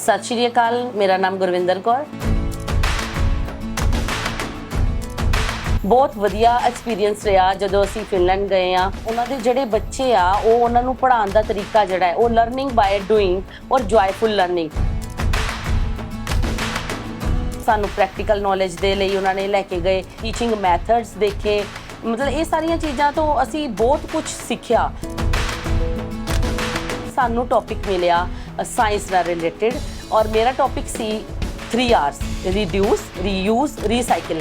ਸਤਿ ਸ਼੍ਰੀ ਅਕਾਲ, ਮੇਰਾ ਨਾਮ ਗੁਰਵਿੰਦਰ ਕੌਰ। ਬਹੁਤ ਵਧੀਆ ਐਕਸਪੀਰੀਅੰਸ ਰਿਹਾ ਜਦੋਂ ਅਸੀਂ ਫਿਨਲੈਂਡ ਗਏ ਆ। ਉਹਨਾਂ ਦੇ ਜਿਹੜੇ ਬੱਚੇ ਆ, ਉਹ ਉਹਨਾਂ ਨੂੰ ਪੜ੍ਹਾਉਣ ਦਾ ਤਰੀਕਾ ਜਿਹੜਾ ਹੈ, ਉਹ ਲਰਨਿੰਗ ਬਾਈ ਡੂਇੰਗ ਔਰ ਜੋਇਫੁਲ ਲਰਨਿੰਗ ਸਾਨੂੰ ਪ੍ਰੈਕਟੀਕਲ ਨੌਲੇਜ ਦੇ ਲਈ ਉਹਨਾਂ ਨੇ ਲੈ ਕੇ ਗਏ ਟੀਚਿੰਗ ਮੈਥਡਸ ਦੇਖੇ। ਮਤਲਬ ਇਹ ਸਾਰੀਆਂ ਚੀਜ਼ਾਂ ਤੋਂ ਅਸੀਂ ਬਹੁਤ ਕੁਝ ਸਿੱਖਿਆ। ਸਾਨੂੰ ਟੌਪਿਕ ਮਿਲਿਆ ਸਾਇੰਸ ਨਾਲ ਰਿਲੇਟਡ ਔਰ ਮੇਰਾ ਟੌਪਿਕ ਸੀ 3 ਆਰਸ ਰਿਡਿਊਸ ਰੀਯੂਜ਼ ਰੀਸਾਈਕਲ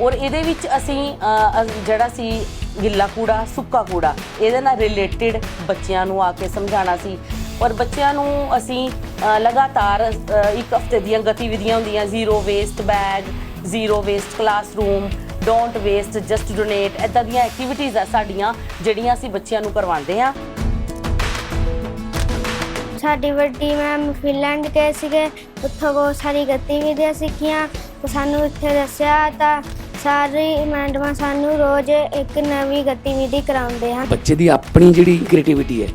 ਔਰ ਇਹਦੇ ਵਿੱਚ ਅਸੀਂ ਜਿਹੜਾ ਸੀ ਗਿੱਲਾ ਕੂੜਾ, ਸੁੱਕਾ ਕੂੜਾ, ਇਹਦੇ ਨਾਲ ਰਿਲੇਟਡ ਬੱਚਿਆਂ ਨੂੰ ਆ ਕੇ ਸਮਝਾਉਣਾ ਸੀ। ਔਰ ਬੱਚਿਆਂ ਨੂੰ ਅਸੀਂ ਲਗਾਤਾਰ ਇੱਕ ਹਫ਼ਤੇ ਦੀਆਂ ਗਤੀਵਿਧੀਆਂ ਹੁੰਦੀਆਂ zero waste bag zero waste classroom don't waste just donate ਇਦਾਂ ਦੀਆਂ ਐਕਟੀਵਿਟੀਜ਼ ਆ ਸਾਡੀਆਂ, ਜਿਹੜੀਆਂ ਅਸੀਂ ਬੱਚਿਆਂ ਨੂੰ ਕਰਵਾਉਂਦੇ ਆ ਸਾਡੀ ਵੱਡੀ ਮੈਮ ਫਿਨਲੈਂਡ ਗਏ ਸੀਗੇ, ਉੱਥੋਂ ਬਹੁਤ ਸਾਰੀ ਗਤੀਵਿਧੀਆਂ ਸਿੱਖੀਆਂ, ਤੇ ਸਾਨੂੰ ਇੱਥੇ ਦੱਸਿਆ ਤਾਂ ਸਾਰੀ ਮੈਡਮਾਂ ਸਾਨੂੰ ਰੋਜ਼ ਇੱਕ ਨਵੀਂ ਗਤੀਵਿਧੀ ਕਰਾਉਂਦੇ ਹਨ। ਬੱਚੇ ਦੀ ਆਪਣੀ ਜਿਹੜੀ ਕ੍ਰੀਏਟੀਵਿਟੀ ਹੈ,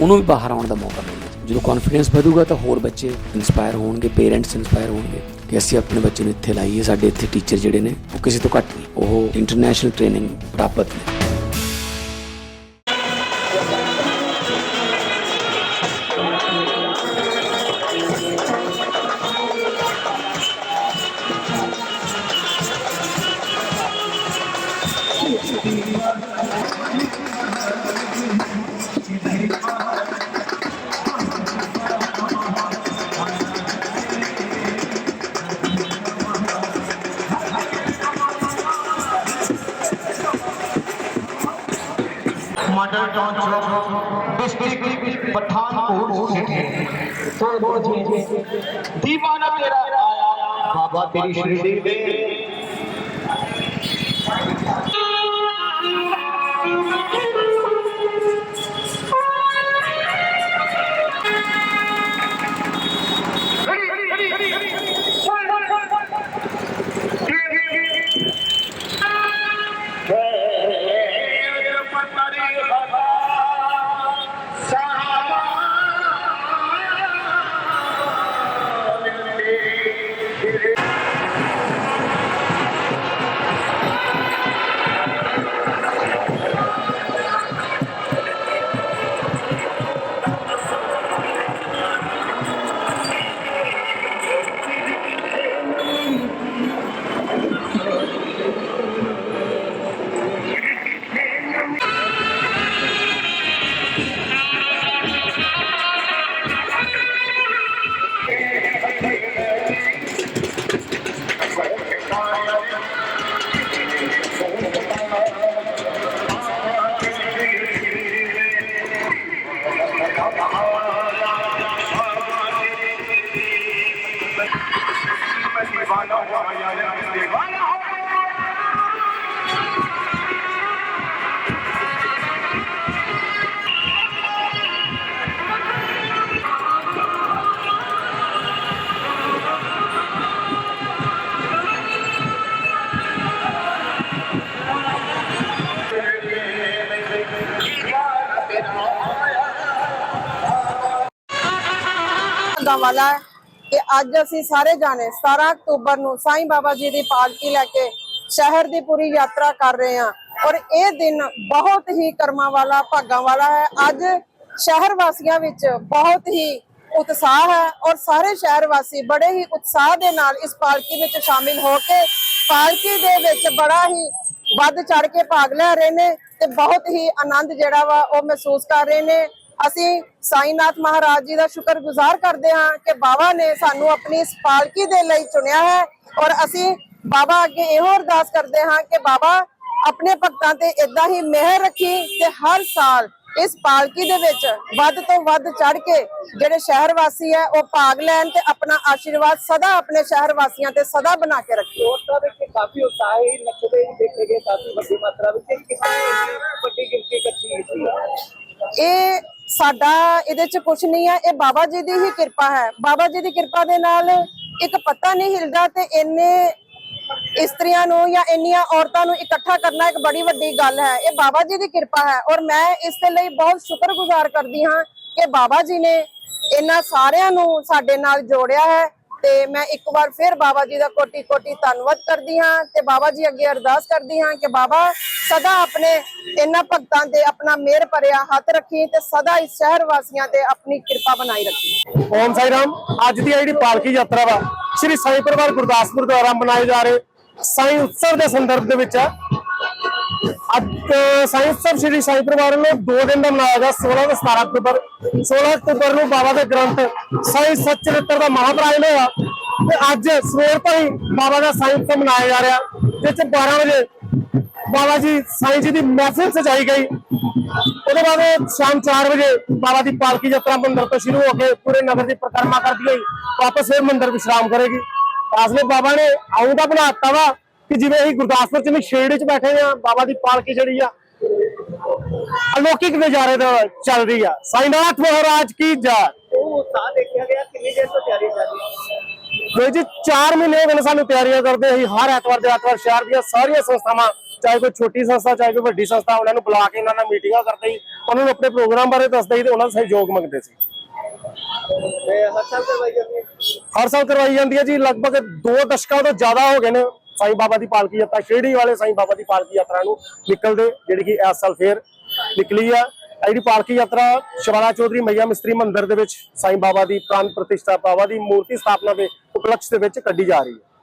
ਉਹਨੂੰ ਵੀ ਬਾਹਰ ਆਉਣ ਦਾ ਮੌਕਾ ਮਿਲਦਾ ਜਦੋਂ। ਕੌਨਫੀਡੈਂਸ ਵਧੂਗਾ ਤਾਂ ਹੋਰ ਬੱਚੇ ਇਨਸਪਾਇਰ ਹੋਣਗੇ ਪੇਰੈਂਟਸ ਇਨਸਪਾਇਰ ਹੋਣਗੇ ਕਿ ਅਸੀਂ ਆਪਣੇ ਬੱਚੇ ਨੂੰ ਇੱਥੇ ਲਾਈਏ, ਸਾਡੇ ਇੱਥੇ ਟੀਚਰ ਜਿਹੜੇ ਨੇ, ਉਹ ਕਿਸੇ ਤੋਂ ਘੱਟ ਨਹੀਂ, ਉਹ ਇੰਟਰਨੈਸ਼ਨਲ ਟ੍ਰੇਨਿੰਗ ਪ੍ਰਾਪਤ ਨੇ। पठानकोट दीवाना तेरा आया। बाबा तेरी श्रीदेव। में ਦਾ ਵਾਲਾ ਹੈ ਕਿ ਅੱਜ ਅਸੀਂ ਸਾਰੇ ਜਾਣੇ 17 ਅਕਤੂਬਰ ਨੂੰ ਸਾਈਂ ਬਾਬਾ ਜੀ ਦੀ ਪਾਲਕੀ ਲੈ ਕੇ ਸ਼ਹਿਰ ਦੀ ਪੂਰੀ ਯਾਤਰਾ ਕਰ ਰਹੇ ਹਾਂ ਔਰ ਇਹ ਦਿਨ ਬਹੁਤ ਹੀ ਕਰਮਾਂ ਵਾਲਾ, ਭਾਗਾਂ ਵਾਲਾ ਹੈ। ਅੱਜ ਸ਼ਹਿਰ ਵਾਸੀਆਂ ਵਿੱਚ ਬਹੁਤ ਹੀ ਉਤਸ਼ਾਹ ਹੈ ਔਰ ਸਾਰੇ ਸ਼ਹਿਰ ਵਾਸੀ ਬੜੇ ਹੀ ਉਤਸ਼ਾਹ ਦੇ ਨਾਲ ਇਸ ਪਾਲਕੀ ਵਿੱਚ ਸ਼ਾਮਿਲ ਹੋ ਕੇ ਪਾਲਕੀ ਦੇ ਵਿੱਚ ਬੜਾ ਹੀ ਵੱਧ ਚੜ ਕੇ ਭਾਗ ਲੈ ਰਹੇ ਨੇ ਤੇ ਬਹੁਤ ਹੀ ਆਨੰਦ ਜਿਹੜਾ ਵਾ ਉਹ ਮਹਿਸੂਸ ਕਰ ਰਹੇ ਨੇ। ਅਸੀਂ ਸਾਈਨਾਥ ਮਹਾਰਾਜ ਜੀ ਦਾ ਸ਼ੁਕਰਗੁਜ਼ਾਰ ਕਰਦੇ ਹਾਂ ਕਿ ਬਾਬਾ ਨੇ ਸਾਨੂੰ ਆਪਣੀ ਇਸ ਪਾਲਕੀ ਦੇ ਲਈ ਚੁਣਿਆ ਹੈ ਔਰ ਅਸੀਂ ਬਾਬਾ ਅੱਗੇ ਇਹੋ ਅਰਦਾਸ ਕਰਦੇ ਹਾਂ ਕਿ ਬਾਬਾ ਆਪਣੇ ਭਗਤਾਂ ਤੇ ਇਦਾਂ ਹੀ ਮਿਹਰ ਰੱਖੀ ਤੇ ਹਰ ਸਾਲ ਇਸ ਪਾਲਕੀ ਦੇ ਵਿੱਚ ਵੱਧ ਤੋਂ ਵੱਧ ਚੜ ਕੇ ਜਿਹੜੇ ਸ਼ਹਿਰ ਵਾਸੀ ਹੈ ਉਹ ਭਾਗ ਲੈਣ ਤੇ ਆਪਣਾ ਆਸ਼ੀਰਵਾਦ ਸਦਾ ਆਪਣੇ ਸ਼ਹਿਰ ਵਾਸੀਆਂ ਤੇ ਸਦਾ ਬਣਾ ਕੇ ਰੱਖੇ। ਔਰਤਾਂ ਵਿੱਚ ਕਾਫੀ ਉਤਸ਼ਾਹ ਹੀ ਨੱਚਦੇ ਦੇਖੇ ਗਏ ਕਾਫੀ ਵੱਡੀ ਮਾਤਰਾ ਵਿੱਚ ਕਿੰਨੀ ਵੱਡੀ ਗਿਣਤੀ ਇਕੱਠੀ ਹੋਈ ਇਹ ਸਾਡਾ ਇਹਦੇ ਚ ਕੁਝ ਨਹੀਂ ਹੈ ਇਹ ਬਾਬਾ ਜੀ ਦੀ ਹੀ ਕਿਰਪਾ ਹੈ। ਬਾਬਾ ਜੀ ਦੀ ਕਿਰਪਾ ਦੇ ਨਾਲ ਇੱਕ ਪੱਤਾ ਨਹੀਂ ਹਿਲਦਾ ਤੇ ਇੰਨੇ ਇਸਤਰੀਆਂ ਨੂੰ ਜਾਂ ਇੰਨੀਆਂ ਔਰਤਾਂ ਨੂੰ ਇਕੱਠਾ ਕਰਨਾ ਇੱਕ ਬੜੀ ਵੱਡੀ ਗੱਲ ਹੈ। ਇਹ ਬਾਬਾ ਜੀ ਦੀ ਕਿਰਪਾ ਹੈ ਔਰ ਮੈਂ ਇਸ ਦੇ ਲਈ ਬਹੁਤ ਸ਼ੁਕਰਗੁਜ਼ਾਰ ਕਰਦੀ ਹਾਂ ਕਿ ਬਾਬਾ ਜੀ ਨੇ ਇਹਨਾਂ ਸਾਰਿਆਂ ਨੂੰ ਸਾਡੇ ਨਾਲ ਜੋੜਿਆ ਹੈ। ਤੇ ਮੈਂ ਇੱਕ ਵਾਰ ਫਿਰ ਬਾਬਾ ਜੀ ਦਾ ਕੋਟੀ ਕੋਟੀ ਧੰਨਵਾਦ ਕਰਦੀ ਹਾਂ ਤੇ ਬਾਬਾ ਜੀ ਅੱਗੇ ਅਰਦਾਸ ਕਰਦੀ ਹਾਂ ਕਿ ਬਾਬਾ ਸਦਾ ਆਪਣੇ ਇਹਨਾਂ ਭਗਤਾਂ ਤੇ ਆਪਣਾ ਮਿਹਰ ਭਰਿਆ ਹੱਥ ਰੱਖੀ ਤੇ ਸਦਾ ਇਸ ਸ਼ਹਿਰ ਵਾਸੀਆਂ ਤੇ ਆਪਣੀ ਕਿਰਪਾ ਬਣਾਈ ਰੱਖੀ। ਓਮ ਸਾਈ ਰਾਮ। ਅੱਜ ਦੀ ਜਿਹੜੀ ਪਾਲਕੀ ਯਾਤਰਾ ਵਾ, ਸ੍ਰੀ ਸਾਈ ਪਰਿਵਾਰ ਗੁਰਦਾਸਪੁਰ ਦੁਆਰਾ ਮਨਾਏ ਜਾ ਰਹੇ ਸਾਈ ਉਤਸਵ ਦੇ ਸੰਦਰਭ ਦੇ ਵਿੱਚ ਆ ਅੱਜ ਸਾਈ ਉਤਸਵ ਸ੍ਰੀ ਸਾਈ ਪਰਿਵਾਰ ਨੂੰ ਦੋ ਦਿਨ ਦਾ ਮਨਾਇਆ ਗਿਆ 16 ਤੇ 17 ਅਕਤੂਬਰ। 16 ਅਕਤੂਬਰ ਨੂੰ ਬਾਬਾ ਦੇ ਗ੍ਰੰਥ ਸਾਈ ਸਚਰਿਤਰ ਦਾ ਮਹਾਪ੍ਰਾਇਣ ਹੋਇਆ ਤੇ ਅੱਜ ਸਵੇਰ ਤੋਂ ਹੀ ਬਾਬਾ ਦਾ ਸਾਈ ਉਤਸਵ ਮਨਾਇਆ ਜਾ ਰਿਹਾ। ਜਿਸ ਚ 12 ਵਜੇ ਬਾਬਾ ਜੀ, ਸਾਈਂ ਜੀ ਦੀ ਮਹਿਫਿਲ ਸਜਾਈ ਗਈ। ਉਹਦੇ ਬਾਅਦ ਸ਼ਾਮ 4 ਵਜੇ ਬਾਬਾ ਦੀ ਪਾਲਕੀ ਯਾਤਰਾ ਮੰਦਿਰ ਤੋਂ ਸ਼ੁਰੂ ਹੋ ਕੇ ਪੂਰੇ ਨਗਰ ਦੀ ਪਰਿਕਰਮਾ ਕਰਦੀ ਹੋਈ ਵਾਪਸ ਫਿਰ ਮੰਦਿਰ ਵਿਸ਼ਰਾਮ ਕਰੇਗੀ। ਆਸਲੇ ਬਾਬਾ ਨੇ ਆਉਂਦਾ ਬਣਾਤਾ ਵਾ। ਕਿ ਜਿਵੇਂ ਅਸੀਂ ਗੁਰਦਾਸਪੁਰ ਚ ਵੀ ਸ਼ੇਡ ਚ ਬੈਠੇ ਆ ਬਾਬਾ ਦੀ ਪਾਲਕੀ ਜਿਹੜੀ ਆ ਅਲੌਕਿਕ ਨਜ਼ਾਰੇ ਦਾ ਚੱਲ ਰਹੀ ਆ। ਸਾਈਨਾਥ ਮਹਾਰਾਜ ਕੀ ਜੈ। ਉਹ ਉਤਸ਼ਾਹ ਦੇਖਿਆ ਗਿਆ ਕਿੰਨੀ ਦੇਰ ਤੋਂ ਤਿਆਰੀ ਚੱਲ ਰਹੀ ਜੀ 4 ਮਹੀਨੇ ਹੋ ਗਏ ਸਾਨੂੰ ਤਿਆਰੀਆਂ ਕਰਦੇ ਅਸੀਂ ਹਰ ਐਤਵਾਰ ਦੇ ਐਤਵਾਰ ਸ਼ਹਿਰ ਦੀਆਂ ਸਾਰੀਆਂ ਸੰਸਥਾਵਾਂ ਚਾਹੇ ਕੋਈ ਛੋਟੀ ਸੰਸਥਾ ਚਾਹੇ ਕੋਈ ਵੱਡੀ ਸੰਸਥਾ ਉਹਨਾਂ ਨੂੰ ਬੁਲਾ ਕੇ ਉਹਨਾਂ ਨਾਲ ਮੀਟਿੰਗਾਂ ਕਰਦੇ ਸੀ ਉਹਨਾਂ ਨੂੰ ਆਪਣੇ ਪ੍ਰੋਗਰਾਮ ਬਾਰੇ ਦੱਸਦੇ ਸੀ ਤੇ ਉਹਨਾਂ ਦਾ ਸਹਿਯੋਗ ਮੰਗਦੇ ਸੀ। ਹਰ ਸਾਲ ਕਰਵਾਈ ਜਾਂਦੀ ਹੈ। ਹਰ ਸਾਲ ਕਰਵਾਈ ਜਾਂਦੀ ਹੈ ਜੀ ਲਗਭਗ 2 ਦਸ਼ਕਾਂ ਤੋਂ ਜ਼ਿਆਦਾ ਹੋ ਗਏ ਨੇ ਸਾਈਂ ਬਾਬਾ ਦੀ ਪਾਲਕੀ ਯਾਤਰਾ ਸ਼ਿਰਡੀ ਵਾਲੇ ਸਾਈਂ ਬਾਬਾ ਦੀ ਪਾਲਕੀ ਯਾਤਰਾ ਨੂੰ ਨਿਕਲਦੇ, ਜਿਹੜੀ ਕਿ ਇਸ ਸਾਲ ਫੇਰ ਨਿਕਲੀ ਆ। ਜਿਹੜੀ ਪਾਲਕੀ ਯਾਤਰਾ ਸ਼ਿਵਾਲਾ ਚੌਧਰੀ ਮਈਆ ਮਿਸਤਰੀ ਮੰਦਿਰ ਦੇ ਵਿੱਚ ਸਾਈਂ ਬਾਬਾ ਦੀ ਪ੍ਰਾਨ ਪ੍ਰਤਿਸ਼ਠਾ, ਬਾਬਾ ਦੀ ਮੂਰਤੀ ਸਥਾਪਨਾ ਦੇ ਉਪਲਕਸ਼ ਦੇ ਵਿੱਚ ਕੱਢੀ ਜਾ ਰਹੀ ਹੈ।